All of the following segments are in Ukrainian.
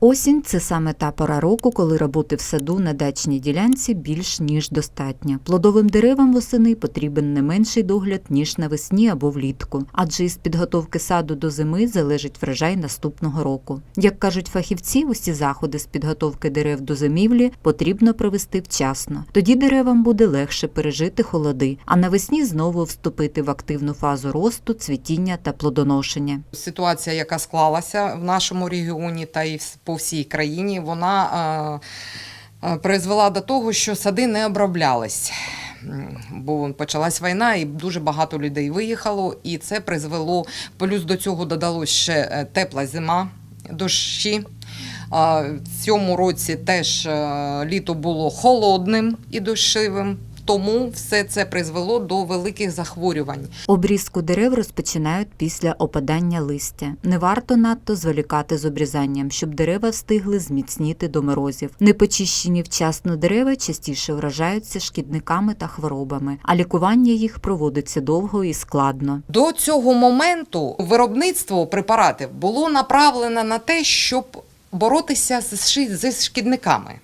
Осінь це саме та пора року, коли роботи в саду на дачній ділянці більш ніж достатньо. Плодовим деревам восени потрібен не менший догляд ніж навесні або влітку, адже із підготовки саду до зими залежить врожай наступного року. Як кажуть фахівці, усі заходи з підготовки дерев до зимівлі потрібно провести вчасно. Тоді деревам буде легше пережити холоди, а навесні знову вступити в активну фазу росту, цвітіння та плодоношення. Ситуація, яка склалася в нашому регіоні та і вс- по всій країні, вона е, е, призвела до того, що сади не оброблялись. Бо почалась війна, і дуже багато людей виїхало, і це призвело. Плюс до цього додалось ще е, тепла зима, дощі. В цьому році теж літо було холодним і дощивим, тому все це призвело до великих захворювань. Обрізку дерев розпочинають після опадання листя. Не варто надто зволікати з обрізанням, щоб дерева встигли зміцніти до морозів. Непочищені вчасно дерева частіше вражаються шкідниками та хворобами, а лікування їх проводиться довго і складно. До цього моменту виробництво препаратів було направлено на те, щоб боротися з зі шкідниками.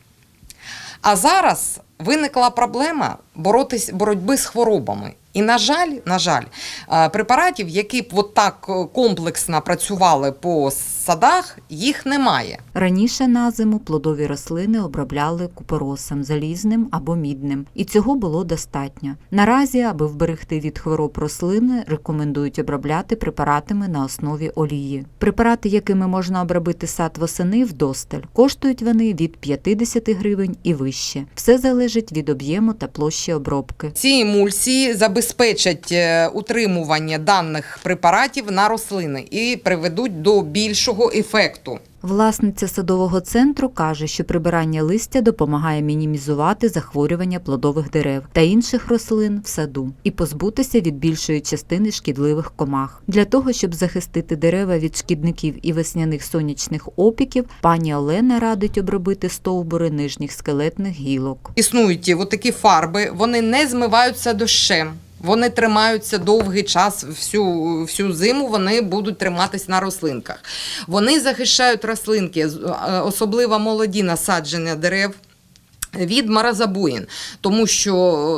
А зараз виникла проблема боротись, боротьби з хворобами. І, на жаль, на жаль, е, препаратів, які б от так е, комплексно працювали по садах, їх немає. Раніше на зиму плодові рослини обробляли купоросом залізним або мідним, і цього було достатньо. Наразі, аби вберегти від хвороб рослини, рекомендують обробляти препаратами на основі олії. Препарати, якими можна обробити сад восени, вдосталь. Коштують вони від 50 гривень і вище. Все залежить від об'єму та площі обробки. Ці емульсії забезпечать е, утримування даних препаратів на рослини і приведуть до більшого ефекту. Власниця садового центру каже, що прибирання листя допомагає мінімізувати захворювання плодових дерев та інших рослин в саду і позбутися від більшої частини шкідливих комах. Для того, щоб захистити дерева від шкідників і весняних сонячних опіків, пані Олена радить обробити стовбури нижніх скелетних гілок. Існують ті такі фарби, вони не змиваються дощем. Вони тримаються довгий час, всю, всю зиму вони будуть триматись на рослинках. Вони захищають рослинки, е, особливо молоді насадження дерев. Від морозобоїн, тому що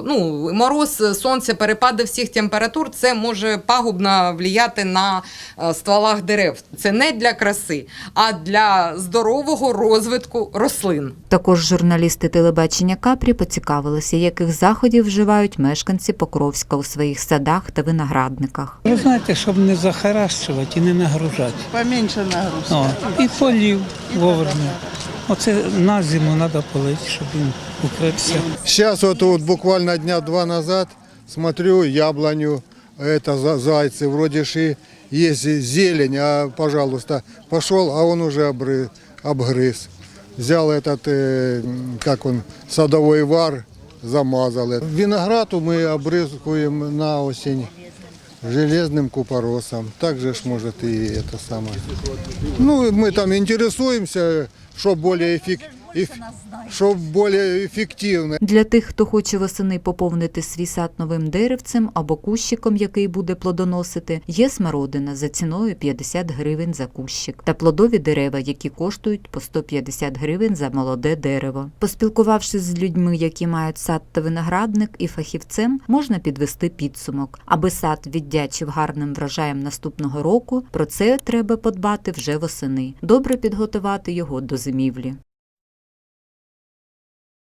ну, мороз, сонце, перепади всіх температур це може пагубно впливати на е, стволах дерев. Це не для краси, а для здорового розвитку рослин. Також журналісти телебачення Капрі поцікавилися, яких заходів вживають мешканці Покровська у своїх садах та виноградниках. Ви знаєте, щоб не захаращувати і не нагружати. Поменьше нагрузки. О, і полів вовремя. Оце на зиму треба полити, щоб він укрився. Сейчас вот тут буквально дня два назад смотрю яблоню, это за- зайцы, вроде же и есть и зелень, а пожалуйста, пошел, а он уже обры- обгрыз. Взял этот, э, м, как он, садовой вар, замазал. это. Виноград мы обрызгиваем на осень железным купоросом. Также ж может и это самое. Ну, мы там интересуемся, что более эффективно. що більш ефективно. Для тих, хто хоче восени поповнити свій сад новим деревцем або кущиком, який буде плодоносити, є смородина за ціною 50 гривень за кущик та плодові дерева, які коштують по 150 гривень за молоде дерево. Поспілкувавшись з людьми, які мають сад та виноградник і фахівцем, можна підвести підсумок. Аби сад віддячив гарним врожаєм наступного року, про це треба подбати вже восени. Добре підготувати його до зимівлі.